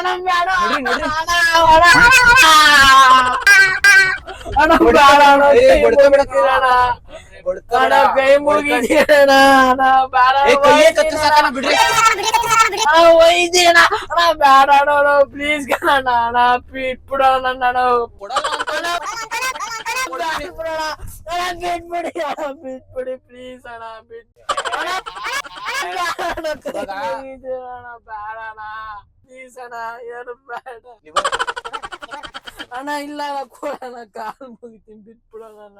ಅಣ್ಣ ಬೇಡ ನಡ್ರಿ, ನಡ್ರಿ. ಅಣ್ಣ, ಅಣ್ಣ, ಅಣ್ಣ ಬೇಡ ಅಣ್ಣ ಪ್ಲೀಸ್ ಅಣ್ಣ ಏನು ಬೇಡ. ಅಣ್ಣ ಇಲ್ಲ ಕೊಡೋಣ ಕಾಲು ಮುಗಿತೀನಿ ಬಿಟ್ಬಿಡೋಣ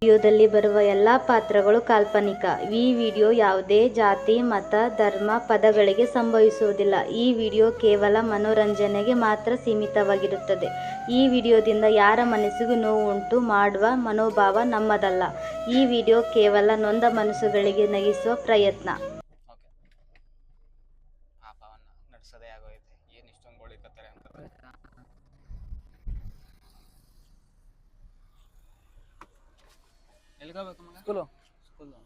ವಿಡಿಯೋದಲ್ಲಿ ಬರುವ ಎಲ್ಲಾ ಪಾತ್ರಗಳು ಕಾಲ್ಪನಿಕ. ಈ ವಿಡಿಯೋ ಯಾವುದೇ ಜಾತಿ ಮತ ಧರ್ಮ ಪದಗಳಿಗೆ ಸಂಭವಿಸುವುದಿಲ್ಲ. ಈ ವಿಡಿಯೋ ಕೇವಲ ಮನೋರಂಜನೆಗೆ ಮಾತ್ರ ಸೀಮಿತವಾಗಿರುತ್ತದೆ. ಈ ವಿಡಿಯೋದಿಂದ ಯಾರ ಮನಸ್ಸಿಗೂ ನೋವು ಉಂಟು ಮಾಡುವ ಮನೋಭಾವ ನಮ್ಮದಲ್ಲ. ಈ ವಿಡಿಯೋ ಕೇವಲ ನೊಂದ ಮನಸ್ಸುಗಳಿಗೆ ನಗಿಸುವ ಪ್ರಯತ್ನ. ನಡ್ಸೋದೇ ಆಗೋಯ್ತೆ ಏನ್ ಇಷ್ಟೊಂದು ಗೋಳಿಕತ್ತಾರೆ ಅಂತ. ಎಲ್ಗೋಬೇಕು ಮಗ? ಸ್ಕೂಲು? ಸ್ಕೂಲು.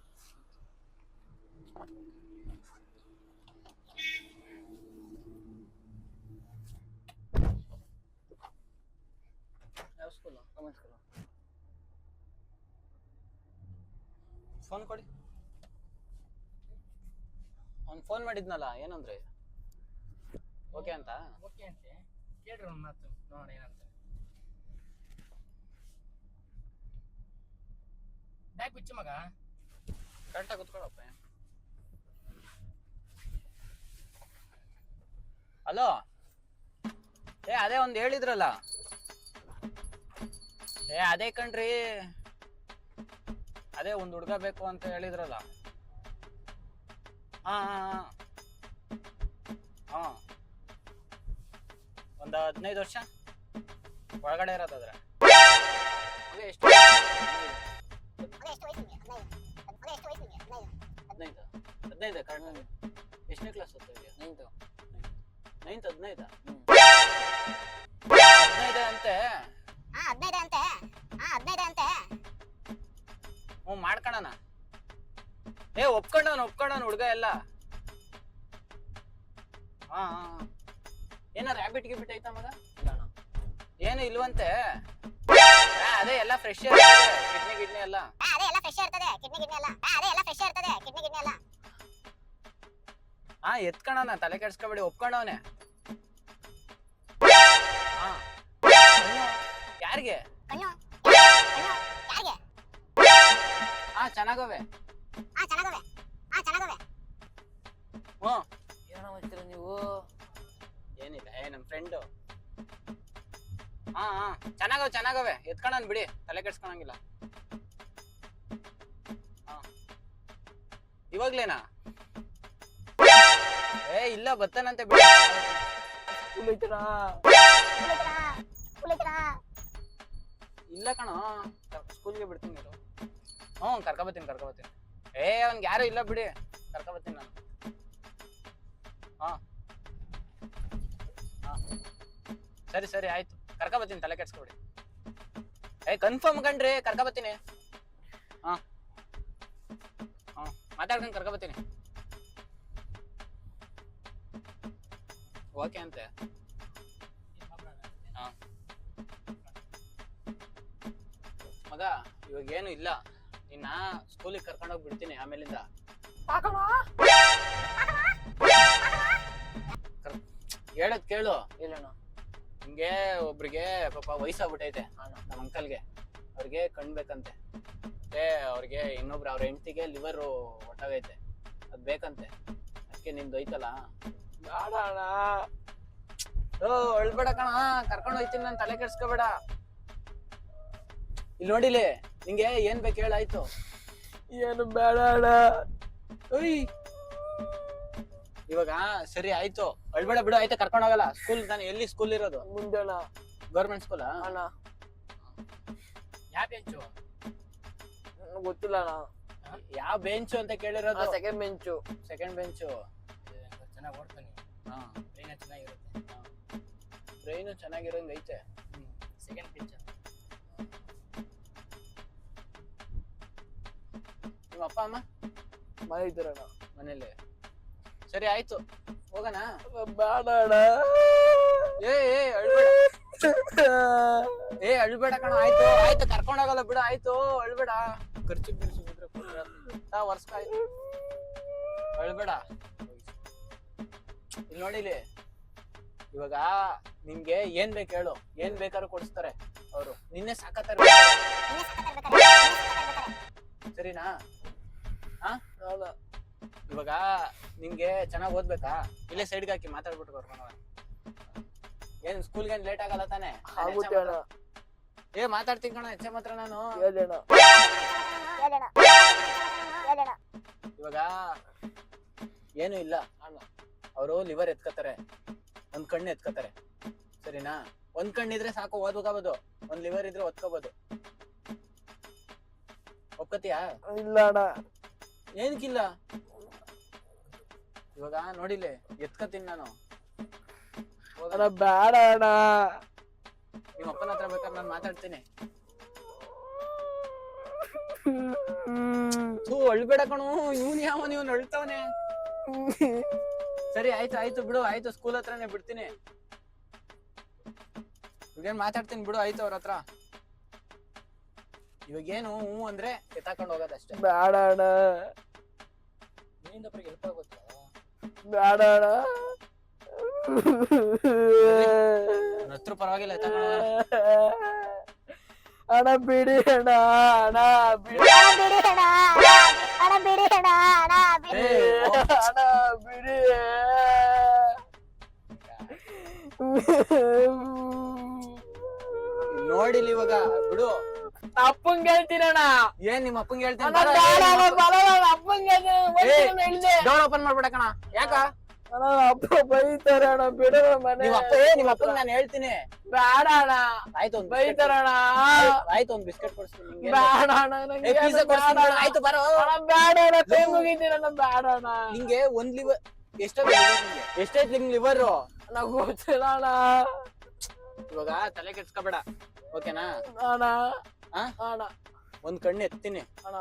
ಯಾವ ಸ್ಕೂಲ್? ಗಮನ ಸ್ಕೂಲ್. ಫೋನ್ ಕೊಡಿ. ಅವ್ನು ಫೋನ್ ಮಾಡಿದ್ನಲ್ಲ ಏನಂದ್ರೆ? ಓಕೆ ಅಂತ? ಓಕೆ ಅಂತೆ. ಕೇಳ್ರಿ ಒಂದು ಮಾತು ನೋಡಿ ಏನಂತ. ಬ್ಯಾಗ್ ಬಿಚ್ಚು ಮಗ. ಕರೆಕ್ಟಾಗಿ ಕುತ್ಕೊಳ್ಳಪ್ಪ. ಹಲೋ ಏ ಅದೇ ಒಂದು ಹೇಳಿದ್ರಲ್ಲ. ಏ ಅದೇ ಕಣ್ರಿ. ಅದೇ ಒಂದು ಹುಡುಗ ಬೇಕು ಅಂತ ಹೇಳಿದ್ರಲ್ಲ. ಹಾ ಹಾ ಹಾ. ಒಂದು ಹದಿನೈದು ವರ್ಷ ಒಳಗಡೆ ಇರೋದಾದ್ರೆ. ಎಷ್ಟು ಹದಿನೈದು ಹದಿನೈದು ಕಡಿಮೆ ಎಷ್ಟನೇ ಕ್ಲಾಸ್ ಓದ್ತಾ ಇದೆಯಾ? ನೈನ್ತು. ನೈನ್ತ್ ಹದಿನೈದು? ಹದಿನೈದು ಅಂತೆ. ಹದಿನೈದು ಅಂತೆ. ಹಾ ಹದಿನೈದು ಅಂತೆ. ಹ್ಞೂ ಮಾಡ್ಕೊಳಣ ಏ ಒಪ್ಕೊಂಡವನ ಒಪ್ಕೊಂಡವನ ಹುಡುಗ ಎಲ್ಲ. ಹಾ ಹಾ. ಏನ ರ್ಯಾಬಿಟ್ ಗಿಬಿಟ್ ಐತಾ ಮಗ? ಏನು ಇಲ್ವಂತೆ? ಅದೇ ಎಲ್ಲ ಫ್ರೆಶ್ ಕಿಡ್ನಿ ಗಿಡ್ನಿ ಎಲ್ಲ. ಹಾ ಅದೇ ಎಲ್ಲ ಫ್ರೆಶ್ ಇರ್ತದೆ. ಕಿಡ್ನಿ ಗಿಡ್ನಿ ಎಲ್ಲ. ಹಾ ಅದೇ ಎಲ್ಲ ಫ್ರೆಶ್ ಇರ್ತದೆ. ಕಿಡ್ನಿ ಗಿಡ್ನಿ ಎಲ್ಲ. ಹಾ ಎತ್ಕೊಳಣ ತಲೆ ಕೆಡ್ಸ್ಕೊಬೇಡಿ ಒಪ್ಕೊಂಡವನೆ. ಹಾ ಯಾರಿಗೆ? ಕಣ್ಣು. ಕಣ್ಣು. ಯಾರಿಗೆ? ಹಾ ಚೆನ್ನಾಗವೆ. ಹಾ ಚೆನ್ನಾಗವೆ. ಹಾ ಚೆನ್ನಾಗವೆ. ಹ್ಞೂ ಏನೋ ಮಾಡ್ತೀರ ನೀವು? ಫ್ರೆಂಡು ಹಾ ಹಾ. ಚೆನ್ನಾಗವೆ ಚೆನ್ನಾಗವೆ. ಎತ್ಕೊಳನ್ ಬಿಡಿ. ತಲೆ ಕೆಡ್ಸ್ಕೊಳಂಗಿಲ್ಲ. ಹಾ. ಇವಾಗ್ಲೇನಾ? ಏ ಇಲ್ಲ ಬತ್ತಾನಂತೆ ಬಿಡಿ. ಇಲ್ಲ ಕಣೋ. ಸ್ಕೂಲ್ಗೆ ಬಿಡ್ತೀನಿ ಇರು. ಹ್ಞೂ ಕರ್ಕೊಬತ್ತೀನಿ ಕರ್ಕೊಬತ್ತೀನಿ. ಏ ಅವ್ನಿಗೆ ಯಾರು ಇಲ್ಲ ಬಿಡಿ. ಕರ್ಕೊಬತ್ತೀನಿ ನಾನು. ಹಾ. ಸರಿ ಸರಿ ಆಯ್ತು. ಕರ್ಕೊಬತ್ತೀನಿ ತಲೆ ಕೆಡ್ಸ್ಕೊಬಿಡಿ. ಏ ಕನ್ಫರ್ಮ್ ಕಣ್ರಿ ಕರ್ಕೊಬತ್ತೀನಿ ಹಾ. ಹಾ ಮಾತಾಡ್ಕೊಂಡು ಕರ್ಕೊಬತ್ತೀನಿ ಓಕೆ ಅಂತೆ. ಹಾ. ಮಗ ಇವಾಗ ಏನು ಇಲ್ಲ. ನಿನ್ನ ಸ್ಕೂಲಿಗೆ ಕರ್ಕೊಂಡೋಗಿ ಬಿಡ್ತೀನಿ ಆಮೇಲಿಂದ. ಹೇಳದ್ ಕೇಳು. ಹೇಳೋಣ ಹಿಂಗೆ ಒಬ್ರಿಗೆ ಪಾಪ ವಯಸ್ಸಾಗ್ಬಿಟ್ಟೈತೆ ನಮ್ಮ ಅಂಕಲ್ಗೆ ಅವ್ರಿಗೆ ಕಣ್ಬೇಕಂತೆ ಮತ್ತೆ ಅವ್ರಿಗೆ ಇನ್ನೊಬ್ರು ಅವ್ರ ಹೆಂಡತಿಗೆ ಲಿವರು ಹೊಟ್ಟಾಗೈತೆ ಅದ್ ಬೇಕಂತೆ. ಅದಕ್ಕೆ ನಿಮ್ದು ಐತಲ್ಲ? ಬೇಡ ಅಣ್ಣ. ಓ ಅಳ್ಬೇಡ ಕಣ. ಕರ್ಕೊಂಡು ಹೋಯ್ತೀನಿ ನಾನು ತಲೆ ಕೆಡ್ಸ್ಕೋಬೇಡ. ಇಲ್ಲಿ ನೋಡಿಲಿ ನಿಂಗೆ ಏನ್ ಬೇಕು ಹೇಳಾಯ್ತು ಏನು ಬೇಡ ಅಣ್ಣ. ಓಯ್ ಇವಾಗ ಸರಿ ಆಯ್ತು. ಅಳ್ಬೇಡ ಬಿಡು ಆಯ್ತಾ ಕರ್ಕೊಂಡು ಹೋಗಲ್ಲ. ಸ್ಕೂಲ್ ನಾನು ಎಲ್ಲಿ ಸ್ಕೂಲ್ ಇರೋದು? ಮುಂದೆ ಅಣ್ಣ ಗೌರ್ಮೆಂಟ್ ಸ್ಕೂಲ್ ಅಣ್ಣ. ಯಾವ ಬೆಂಚು ನನಗ್ ಗೊತ್ತಿಲ್ಲ ಅಣ್ಣ. ಯಾವ ಬೆಂಚು ಅಂತ ಕೇಳಿರೋದು? ಸೆಕೆಂಡ್ ಬೆಂಚು ಸೆಕೆಂಡ್ ಬೆಂಚು ಚೆನ್ನಾಗಿ ಓಡ್ತಾನೆ. ಹಾ. ಬ್ರೈನ್ ಚೆನ್ನಾಗಿರುತ್ತೆ. ಬ್ರೈನು ಚೆನ್ನಾಗಿರೋಂಗ್ ಐತೆ. ಸೆಕೆಂಡ್ ಬೆಂಚ್ ನಿಮ್ಮ ಅಪ್ಪ ಅಮ್ಮ? ಮನೆ ಇದ್ದಾರಣ್ಣ. ಮನೇಲಿ ಸರಿ ಆಯ್ತು. ಹೋಗೋಣ? ಬೇಡ ಏ ಏ ಅಳ್ಬೇಡ. ಏ ಅಳ್ಬೇಡ ಕಣ ಆಯ್ತು. ಆಯ್ತು ಕರ್ಕೊಂಡೋಗಲ್ಲ ಬಿಡು ಆಯ್ತು. ಅಳ್ಬೇಡ. ಖರ್ಚು ಖರ್ಚು ಬಿದ್ರೆ ತಾ ವರ್ಷ ಆಯ್ತು. ಅಳ್ಬೇಡ. ಇಲ್ಲಿ ನೋಡಿಲಿ ಇವಾಗ ನಿಮ್ಗೆ ಏನ್ ಬೇಕು ಹೇಳು. ಏನ್ ಬೇಕಾದ್ರೂ ಕೊಡಿಸ್ತಾರೆ ಅವರು. ನಿನ್ನೆ ಸಾಕತ್ತಾರೆ. ಸರಿನಾ? ಹಾ ಇವಾಗ ನಿಮಗೆ ಚೆನ್ನಾಗಿ ಓದ್ಬೇಕಾ? ಇಲ್ಲೇ ಸೈಡ್ಗೆ ಹಾಕಿ ಮಾತಾಡ್ಬಿಟ್ಟು ಕರ್ಕೊಂಡು. ಏನ್ ಸ್ಕೂಲ್ಗೆ ಲೇಟ್ ಆಗಲ್ಲ ತಾನೆ? ನಾನ್ ಆಗುತ್ತೆ ಅಣ್ಣ. ಏ ಮಾತಾಡ್ತೀನಿ ಕಣ ಹೆಚ್ಚೆ ಮಾತ್ರ ನಾನು. ಹೇಳಣ್ಣ ಹೇಳೋಣ. ಹೇಳೋಣ. ಇವಾಗ ಏನು ಇಲ್ಲ. ಅವರು ಲಿವರ್ ಎತ್ಕೋತಾರೆ. ಒಂದ್ ಕಣ್ಣು ಎತ್ಕೋತಾರೆ. ಸರಿನಾ? ಒಂದ್ ಕಣ್ಣಿದ್ರೆ ಸಾಕು ಓದ್ಬೇಕಾಗ್ಬೋದು. ಒಂದ್ ಲಿವರ್ ಇದ್ರೆ ಓದ್ಕೋಬೋದು ಒಪ್ಕತಿಯಾ? ಇಲ್ಲ ಅಣ್ಣ. ಏನಕ್ಕಿಲ್ಲ ಇವಾಗ ನೋಡಿಲೆ ಎತ್ಕೋತೀನಿ ನಾನು. ಅಣ್ಣ ಬೇಡ ಅಣ್ಣ. ನಿಮ್ಮ ಅಪ್ಪನ ಹತ್ರ ಬೇಕಾದ್ರೆ ನಾನು ಮಾತಾಡ್ತೀನಿ. ಥೂ ಅಳ್ಬೇಡ ಕಣು. ಇವನ್ ಯಾವ ಇವನ್ ಅಳ್ತಾವನೆ. ಸರಿ ಆಯ್ತು ಆಯ್ತು ಬಿಡು. ಆಯ್ತು ಸ್ಕೂಲ್ ಹತ್ರನೇ ಬಿಡ್ತೀನಿ. ಇವಾಗೇನ್ ಮಾತಾಡ್ತೀನಿ ಬಿಡು ಆಯ್ತು ಅವ್ರ ಹತ್ರ. ಇವಾಗೇನು ಹ್ಞೂ ಅಂದ್ರೆ ಎತ್ತಾಕೊಂಡು ಹೋಗೋದಷ್ಟೇ. ಬೇಡ ಅಣ್ಣ. ನಿನ್ನಿಂದ ಹೆಲ್ಪ್ ಆಗುತ್ತೆ ಬೇಡ ಅಣ್ಣ ಹತ್ರ ಪರವಾಗಿಲ್ಲ ಅಣ. ಅಣ್ಣ ಬಿಡಿ ಅಣ್ಣ ಅಣ್ಣ ಬಿಡಿ ಹಣ ಬಿಡಿ ಅಣ್ಣ ಹಣ, ಹಣ ಬಿಡಿ ಹಣ, ಹಣ ಬಿಡಿ. ಏ, ಅಣ್ಣ ಬಿಡಿ ನೋಡಿಲಿ ಇವಾಗ ಬಿಡು ಅಪ್ಪಂಗೆ ಹೇಳ್ತೀನಣ್ಣ ಏನ್ ನಿಮ್ಮ ಹೇಳ್ತೀನಿ? ಅಪ್ಪಂಗೆ ಹೇಳ್ತೀನಿ ಇಳ್ದೆ. ಡೋರ್ ಓಪನ್ ಮಾಡ್ಬೇಡ ಕಣ ಯಾಕ ಅಪ್ಪ ಬೈತಾರೆ ಅಣ್ಣ ಬಿಡು ನಿಮ್ಮ ಅಪ್ಪ ಏ ನಿಮ್ಮ ಅಪ್ಪಂಗೆ ನಾನು ಹೇಳ್ತೀನಿ. ಬೇಡ ಅಣ್ಣ. ಆಯ್ತು ಒಂದ್ ಬೈತಾರ ಅಣ್ಣ. ಆಯ್ತು ಒಂದ್ ಬಿಸ್ಕೆಟ್ ಕೊಡ್ಸ್ತೀನಿ ನಿಂಗೆ. ಬೇಡ ಅಣ್ಣ ನಂಗೆ ಏ ಪಿಜ್ಜಾ ಬೇಡ ಕೊಡ್ಸ್ತೀನಿ ಅಣ್ಣ. ಆಯ್ತು ಬರೋ. ಅಣ್ಣ ಬೇಡ ಅಣ್ಣ ಕೈ ಮುಗಿತೀನಿ ಅಣ್ಣ ಬೇಡ ಅಣ್ಣ. ನಿಂಗೆ ಒಂದ್ ಲಿವರ್ ಎಷ್ಟೈತೆ ನಿಂಗೆ? ಎಷ್ಟೈತ್ ನಿಂಗ್ ಲಿವರ್ ಅಣ್ಣ ಗೊತ್ತಿಲ್ಲ ಅಣ್ಣ. ಇವಾಗ ತಲೆ ಕೆಡ್ಸ್ಕೊಬೇಡ. ಓಕೆನಾ? ಅಣ್ಣ? ಅಣ್ಣ. ಒಂದ್ ಕಣ್ಣು ಎತ್ತೀನಿ. ಅಣ್ಣ.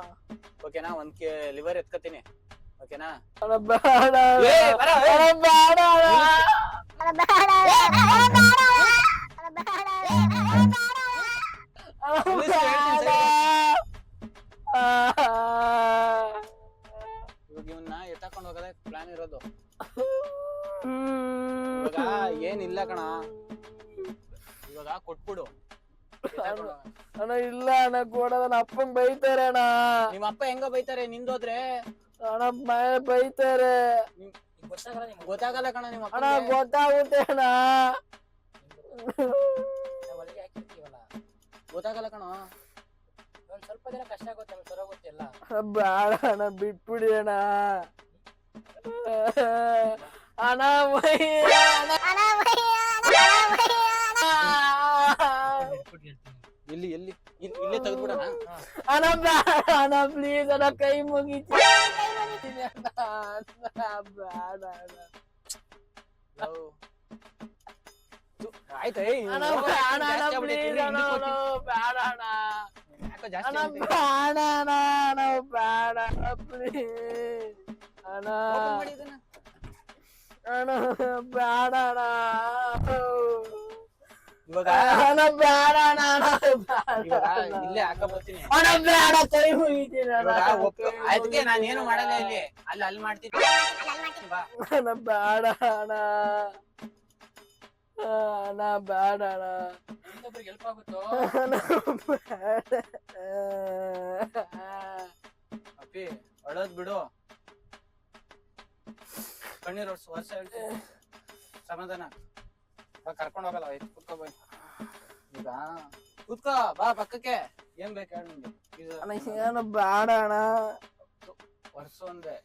ಓಕೆನಾ? ಒಂದ್ ಲಿವರ್ ಎತ್ಕತೀನಿ. ಓಕೆನಾ. ಇವಾಗ ಇವನ್ನ ಎತ್ತಾಕೊಂಡು ಹೋಗೋದೇ ಪ್ಲಾನ್ ಇರೋದು. ಇವಾಗ ಏನಿಲ್ಲ ಕಣ. ಇವಾಗ ಕೊಟ್ಬಿಡು. ಅಣ್ಣ ಇಲ್ಲ ಅಣ್ಣ ಕೊಡೋದ ನನ್ನ ಅಪ್ಪಂಗ್ ಬೈತಾರೆ ಅಣ್ಣ. ನಿಮ್ಮ ಅಪ್ಪ ಹೆಂಗ ಬೈತಾರೆ ನಿಂದೋದ್ರೆ? ಅಣ್ಣ ಬೈತಾರೆ. ಗೊತ್ತಾಗಲ್ಲ ಕಣ ನಿಮ್ಮ ಅಣ್ಣ. ಗೊತ್ತಾಗುತ್ತೆ ಅಣ್ಣ. ಗೊತ್ತಾಗಲ್ಲ ಕಣ. ಸ್ವಲ್ಪ ದಿನ ಕಷ್ಟ ಆಗುತ್ತೆ ಸರ ಗೊತ್ತಿಲ್ಲ ಬೇಡ ಅಣ್ಣ ಬಿಟ್ಬಿಡಿ ಅಣ್ಣ. ಅಣ್ಣ ಅಣ್ಣ. ಇಲ್ಲಿ ಎಲ್ಲಿ ಇಲ್- ಇಲ್ಲೇ ತೆಗೆದ್ಬಿಡಣ. ಅಣ್ಣ ಬೇಡ ಅಣ್ಣ ಪ್ಲೀಸ್ ಅಣ್ಣ ಕೈ ಮುಗಿತೀನಿ ಅಣ್ಣ ಬೇಡ ಅಣ್ಣ ಆಯ್ತು ಏಯ್ ಅಣ್ಣ ಹೋಗೋ ಬೇಡ ಅಣ್ಣ ಜಾಸ್ತಿ ಅಣ್ಣ ಹಿಂದಕ್ಕೆ ಅಣ್ಣ. ಬೇಡ ಅಣ್ಣ ಯಾಕೋ ಜಾಸ್ತಿ ಅಣ್ಣ ಆಗ್ಬಿಟ್ಟೈತೆ. ಬೇಡ ಅಣ್ಣ ಅಣ್ಣ ಬೇಡ ಅಣ್ಣ ಪ್ಲೀಸ್ ಅಣ್ಣ Open ಮಾಡಿ ಇದನ್ನ. ಅಣ್ಣ ಬೇಡ ಅಣ್ಣ ಇವಾಗ ಅಣ್ಣ ಬೇಡ ಅಣ್ಣ ಅಣ್ಣ ಬೇಡ ಇವಾಗ ಅಣ್ಣ. ಇಲ್ಲೇ ಹಾಕಬರ್ತೀನಿ ಅಣ್ಣ ಬೇಡ ಕೈ ಮುಗಿತೀನಿ ಅಣ್ಣ ಇವಾಗ ಒಪ್ಕೊ ಅದಕ್ಕೆ ನಾನು ಏನು ಮುಗಿತೀನಿ ಮಾಡಲ್ಲ. ಇಲ್ಲಿ. ಅಲ್ಲಿ ಅಲ್ಲಿ ಮಾಡ್ತೀನಿ. ಬಾ ಅಣ್ಣ ಬೇಡ ಅಣ್ಣ ಅಣ್ಣ ಬೇಡ ಅಣ್ಣ ಇನ್ನೊಬ್ರಿಗೆ ಹೆಲ್ಪ್ ಆಗುತ್ತೋ? ಅಣ್ಣ ಬೇಡ. ಅಪ್ಪಿ ಅಳೋದ್ ಬಿಡು. ಕಣ್ಣೀರ್ ವರ್ಷ ವರ್ಷ ಸಮಾಧಾನ. ಬಾ ಕರ್ಕೊಂಡು ಹೋಗಲ್ಲ ಕುತ್ಕೋ ಬೈ ಈಗ ಕುತ್ಕೋ ಬಾ ಪಕ್ಕಕ್ಕೆ. ಏನ್ ಬೇಕು ಹೇಳು ಅಣ್ಣ ಏನು ಬೇಡ ಅಣ್ಣ. ವರ್ಷ ಒಂದೇ.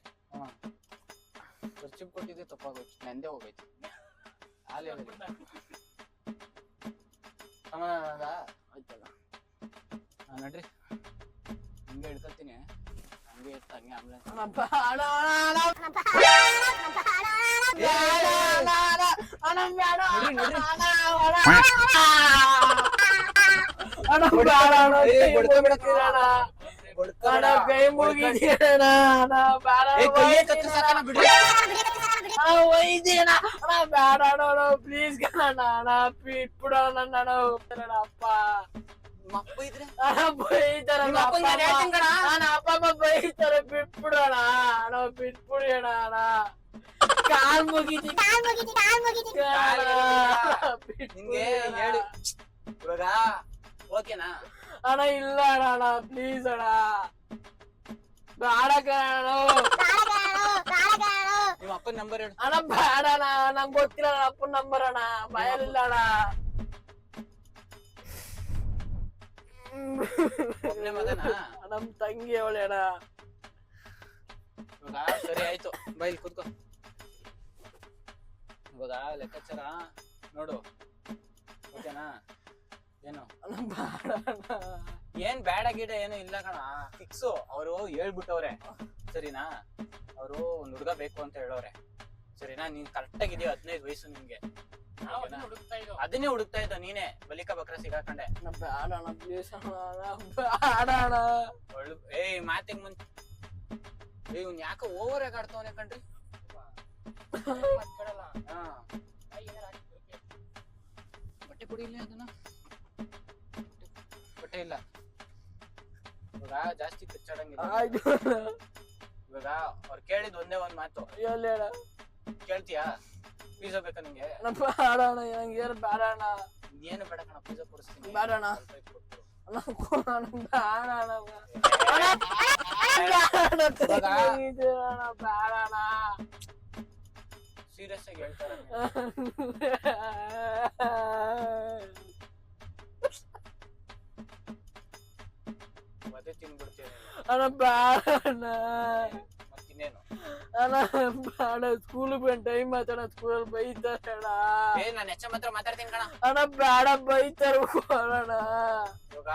ಖರ್ಚು ಕೊಟ್ಟಿದ್ದೆ ತಪ್ಪಾಗೋಯ್ತು ನಂದೇ ಹೋಗೈತಿ. ಅಲ್ಲಿ ಹೋಗಿ ಸಮಾಧಾನ ಆಯ್ತಲ್ಲ ಹಾ ನಡ್ರಿ. ಹಿಂಗೆ ಹಿಡ್ಕೊತೀನಿ ಹಂಗೆ ಇತ್ತು ಹಂಗೆ ಆಂಬುಲೆನ್ಸ್ ಬಿಟ್ಬಿಡು ಅಣ್ಣ ಅಣ್ಣ ಬಿಟ್ಬಿಡಿ ಅಣ್ಣ ಅಣ್ಣ. ಕಾಲ್ ಮುಗಿತಿ. ಕಾಲ್ ಮುಗಿತಿ ಕಾಲ್ ಮುಗಿತಿ. ನಿನ್ಗೆ ಹೇಳಿ. ಇವಾಗ ಓಕೆನಾ? ಅಣ್ಣ ಇಲ್ಲ ಅಣ್ಣ ಅಣ್ಣ ಪ್ಲೀಸ್ ಅಣ್ಣ. ಬೇಡ ಕಣ ನಿಮ್ಮ ಅಪ್ಪನ ನಂಬರ್ ಹೇಳು. ಅಣ್ಣ ಬೇಡ ಅಣ್ಣ ನಂಗೆ ಗೊತ್ತಿಲ್ಲ ಅಪ್ಪನ ನಂಬರ್ ಅಣ್ಣ. ಭಯಲಿಲ್ಲ ಅಣ್ಣ. ಒಬ್ನೇ ಮಗನಾ ನಮ್ ತಂಗಿ ಅವಳೆ ಅಣ್ಣ. ಇವಾಗ ಸರಿ ಆಯ್ತು ಬೈಲ್ ಕೂತ್ಕೋ. ಇವಾಗ ಲೆಕ್ಕಾಚಾರ ನೋಡು. ಓಕೆನಾ? ಏನು? ಬೇಡ ಏನ್ ಬೇಡ ಗಿಡ ಏನು ಇಲ್ಲ ಕಣ. ಫಿಕ್ಸು ಅವರು ಹೇಳ್ಬಿಟ್ಟವ್ರೆ. ಸರಿನಾ? ಅವರು ಒಂದ್ ಹುಡುಗ ಬೇಕು ಅಂತ ಹೇಳೋರೆ ಸರಿನಾ? ನೀನ್ ಕರೆಕ್ಟ್ ಆಗಿದೆಯೋ ಹದಿನೈದು ವಯಸ್ಸು ನಿಮ್ಗೆ? ಅದನ್ನ ಹುಡುಕ್ತಾ ಇದ್ದ ನೀನೇ. ಬಲಿಕ ಬಕ್ರ ಸಿಗಾಕಂಡೆ. ಅಣ್ಣ ಪ್ಲೀಸ್ ಒಳ್ಳೆ ಏಯ್ ಮಾತಿಗೆ ಮುಂಚೆ ಏಯ್ ಇವ್ನ್ ಯಾಕ ಓವರ್ ಆಗಿ ಆಡ್ತಾವನೆ ಕಣ್ರಿ. ಬಟ್ಟೆ ಕೊಡಿ ಇಲ್ಲಿ ಅದನ್ನ. ಬಟ್ಟೆ ಇಲ್ಲ. ಇವಾಗ ಜಾಸ್ತಿ ಕಚ್ಚಾಡಂಗಿಲ್ಲ ಇವಾಗ ಅವ್ರು ಕೇಳಿದ್ ಒಂದೇ ಒಂದ್ ಮಾತು. ಕೇಳ್ತೀಯಾ? ಪಿಜ್ಜಾ ಬೇಕಾ ನಿಂಗೆ? ಅಣ್ಣ ಬೇಡ ಅಣ್ಣ ನಂಗೆ ಏನು ಬೇಡ ಅಣ್ಣ ಏನು ಬೇಡ ಕಣ ಪಿಜ್ಜಾ ಕೊಡಿಸ್ತೀನಿ. ಬೇಡ ಅಣ್ಣ. ಸ್ವಲ್ಪ ಹೊತ್ತು ಕೊಟ್ಟು. ಅಣ್ಣ ಕೊಡು. ಅಣ್ಣ ಬೇಡ ಅಣ್ಣ ಬೇಡ ಅಣ್ಣ ತಂಗಿ ಅಣ್ಣ ಬೇಡ ಅಣ್ಣ ಸೀರಿಯಸ್ ಆಗಿ ಹೇಳ್ತಾರೆ ಮತ್ತೆ ತಿನ್ಬಿಡ್ತೀನಿ ಅಣ್ಣ ಬೇಡ ಅಣ್ಣ ಮತ್ತಿನ್ನೇನು ಅಣ್ಣ ಸ್ಕೂಲ್ ಬಂದ್ ಟೈಮ್ ಮಾತಾಡ ಸ್ಕೂಲ್ ಬೈತಾರೆ ನಾನು ಹೆಚ್ಚ ಮಾತ್ರ ಮಾತಾಡ್ತೀನಿ ಕಣ. ಅಣ್ಣ ಬೇಡ ಬೈತಾರ ಕೊಡೋಣ. ಇವಾಗ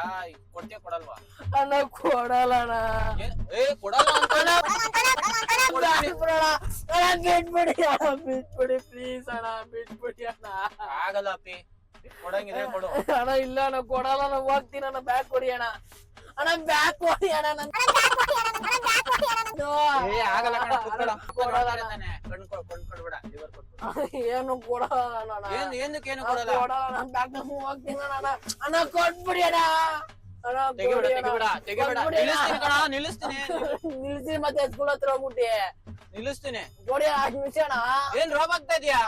ಕೊಡ್ತೀಯ ಕೊಡಲ್ವಾ? ಅಣ್ಣ ಕೊಡಲ್ಲ ಅಣ್ಣ. ಏ ಕೊಡಲ್ಲ ಅಣ್ಣ ಬಿಟ್ಬಿಡಿ ಅಣ್ಣ ಬಿಟ್ಬಿಡಿ ಪ್ಲೀಸ್ ಅಣ್ಣ ಬಿಟ್ಬಿಡಿ ಅಣ್ಣ. ಆಗಲ್ಲ ಅಪ್ಪಿ. ಕೊಡಂಗಿದ್ರೆ ಕೊಡು. ಅಣ್ಣ ಇಲ್ಲ ಅಣ್ಣ ಕೊಡಲ್ಲ ಅಣ್ಣ ಹೋಗ್ತೀನಿ ಅಣ್ಣ ಬ್ಯಾಗ್ ಕೊಡಿ ಅಣ್ಣ. ಅಣ್ಣ ಬ್ಯಾಕ್ ಕೊಡಿ ಅಣ್ಣ ನನ್ ಏ ಆಗಲ್ಲ ಕಣ ಕುತ್ಕೊಳ ಕೊಡಲ್ಲ ಅಣ್ಣ. ಕಣ್ ಕೊಡ್ ಏನು ಅಣ್ಣ ಏನ್ ಕೊಡಲ್ಲ? ಬ್ಯಾಗ್ ಹೋಗ್ತೀನಿ ಅಣ್ಣ ಅಣ್ಣ. ಕೊಟ್ಬಿಡಿ ನಿಲ್ಸಿ ಮತ್ತೆ ಸ್ಕೂಲ್ ಹತ್ರ ಹೋಗ್ಬಿಟ್ಟಿ. ನಿಲ್ಲಿಸ್ತೀನಿ. ನಿಮಿಷ ಅಣ್ಣ. ಏನ್ ರೋಬ್ ಆಗ್ತಾ ಇದೀಯಾ?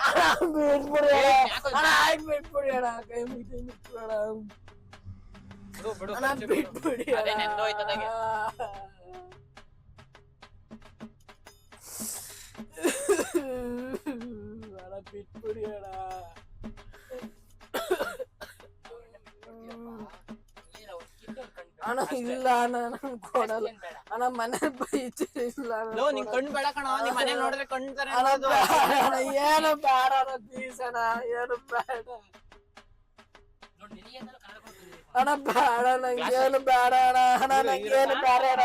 ಬಿಟ್ಬಿಡಿ ಅಣ್ಣ. ಬಿಟ್ಬಿಡಿ ಕೈ ಮುಗಿತೀನಿ ಅಣ್ಣ. ಬಿಡು ಅಣ್ಣ ಖರ್ಚು ಬಿಡು. ಬಿಟ್ಬಿಡಿ ಅದೇ ಅಣ್ಣ. ಬಿಟ್ಬಿಡಿ ಇಲ್ಲ ಅಣ್ಣ ಕೊಡಲ್ಲ ಬೇಡ ಅಣ್ಣ ಮನೆ ಬೈತೀರಿ ಇಲ್ಲ ಅಣ್ಣ ಲೋ ನಿಂಗ್ ಕಣ್ ಬೇಡ ಕಣ ನಿಮ್ ಮನೆಗ್ ನೋಡಿದ್ರೆ ಕಣ್ ತರ ಅಣ್ಣ ಅನ್ನೋದು. ಬೇಡ ಅಣ್ಣ ಏನು ಬೇಡ ಅಣ್ಣ ಪ್ಲೀಸ್ ಅಣ್ಣ ಏನು ಬೇಡ ನೋಡಿ ನಿನಗೇನಾದ್ರು ಅಣ್ಣ ಬೇಡ ನಂಗೇನು ಬೇಡ ಅಣ್ಣ. ಅಣ್ಣ ನಂಗೇನು ಬೇಡ ಅಣ್ಣ.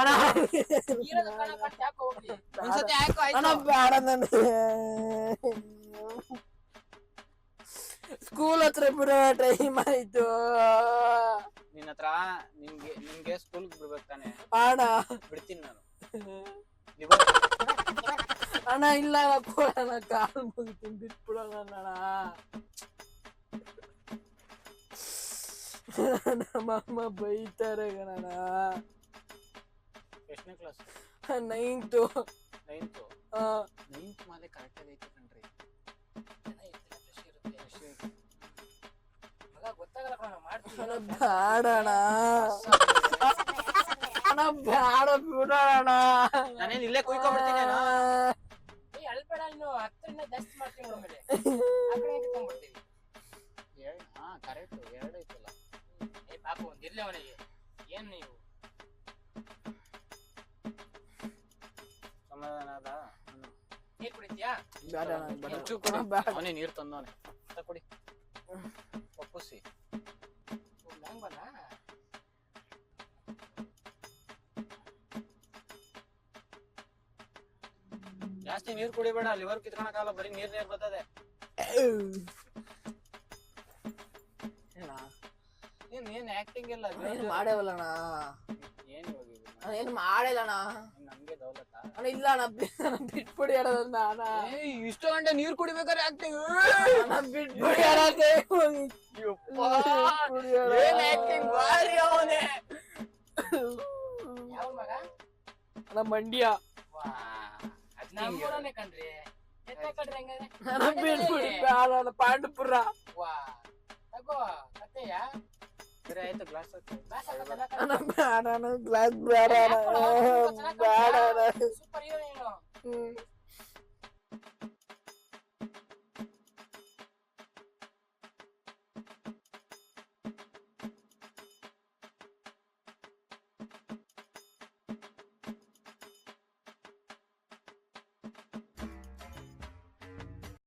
ಅಣ್ಣ ಆಯ್ತು? ಈರೋದು ಯಾಕೋ ಹೋಗ್ಲಿ? ಒಂದ್ಸತಿ ಯಾಕೋ ಅಣ್ಣ ಆಯ್ತು ಬೇಡ ನನಗೆ ಸ್ಕೂಲ್ ಹತ್ರ ಬಿಡೋ ಟೈಮ್ ಆಯ್ತು. ನಿನ್ನ ಹತ್ರ ನಿಮ್ಗೆ ನಿಮ್ಗೆ ಸ್ಕೂಲ್ ಬಿಡ್ಬೇಕು ತಾನೆ. ಅಣ್ಣ. ಬಿಡ್ತೀನಿ ನಾನು. ಅಣ್ಣ ಇಲ್ಲ ಅಣ್ಣ ಕಾಲ್ ಮುಗಿತೀನಿ ಬಿಟ್ಬಿಡೋಣ ಅಣ್ಣ. ನಮ್ಮ ಅಮ್ಮ ಬೈತಾರೆ ಕಣಣ್ಣ ಎಷ್ಟನೇ ಕ್ಲಾಸ್ ನೈನ್ತು. ನೈನ್ತು? ನೈನ್ತ್ ಮಾಲೆ ಕರೆಕ್ಟ್ ಐತೆ ಕಣ್ರಿ. ಗೊತ್ತಾಗಲ್ಲ ಕಣ ಮಾಡ್ತೀನಿ. ಅಣ್ಣ ಬೇಡ ಅಣ್ಣ ಅಣ್ಣ ಬೇಡ ಬಿಡೋಣ ನಾನೇನ್ ಇಲ್ಲೇ ಕುಯ್ಕೊಂಡ್ಬಿಡ್ತೀನಿ ಇನ್ನು ಹತ್ತರಿಂದ ಜಾಸ್ತಿ ಮಾಡ್ತೀನಿ ಆಮೇಲೆ. ಅವನಿಗೆ ಏನ್ ನೀವು? ಸಮಾಧಾನ ಅದ ನೀರ್ ಕುಡಿತೀಯಾ? ಬೇಡ ನಾನು ಬೇಡ ಹೆಚ್ಚು ಅಣ್ಣ, ಕೊಡಿ. ಬೇಡ ಅವನೇ ನೀರ್ ತಂದವನೆ ಕುಡಿ. ಒಪ್ಪಿಸಿ. ನಂಗ್ ಜಾಸ್ತಿ ನೀರ್ ಕುಡಿಬೇಡ. ಲಿವರ್ ಕಿತ್ಕೊಳಕಾಗಲ್ಲ ಬರೀ ನೀರ್ ನೀರ್ ಬರ್ತದೆ ಆಕ್ಟಿಂಗ್ ಇಲ್ಲ ಏನ್ ಮಾಡೇವಲ್ಲ ಅಣ್ಣ ಏನ್ ಇವಾಗ ಇದು? ಅಣ್ಣ, ಏನ್ ಮಾಡಿಲ್ಲ ಅಣ್ಣ ಏನ್ ನಮ್ಗೆ ದೌಲತ್ತ ಅಣ್ಣ ಇಲ್ಲ ಅಣ್ಣ please ಅಣ್ಣ ಬಿಟ್ಬಿಡಿ ಅಣ್ಣ ನನ್ನ ಅಣ್ಣ ಏ, ಇಷ್ಟು ಗಂಟೆ ನೀರ್ ಕುಡಿಬೇಕಾದ್ರೆ ಆಗ್ತೀವಿ ಅಣ್ಣ ಬಿಟ್ಬಿಡಿ ಅಣ್ಣ ದಯವಾಗಿ. ಬಿಟ್ಬಿಡಿ ಅಣ್ಣ. ಏನ್ acting ಭಾರಿ ಅವನೇ ಯಾವ ಮಗ ಅಣ್ಣ ಮಂಡ್ಯ ವಾ ನಮ್ಮೂರನೇ ಕಣ್ರಿ ಎತ್ತ ಕಣ್ರಿ ಹಂಗಾದ್ರೆ ಅಣ್ಣ ಬಿಟ್ಬಿಡಿ ಬೇಡ ಅಣ್ಣ ಪಾಂಡುಪುರ ವಾ ತಗೋ ಕತ್ತೆಯ ಬೇಡ ಅಣ್ಣ ಗ್ಲಾಸ್ ಬೇಡ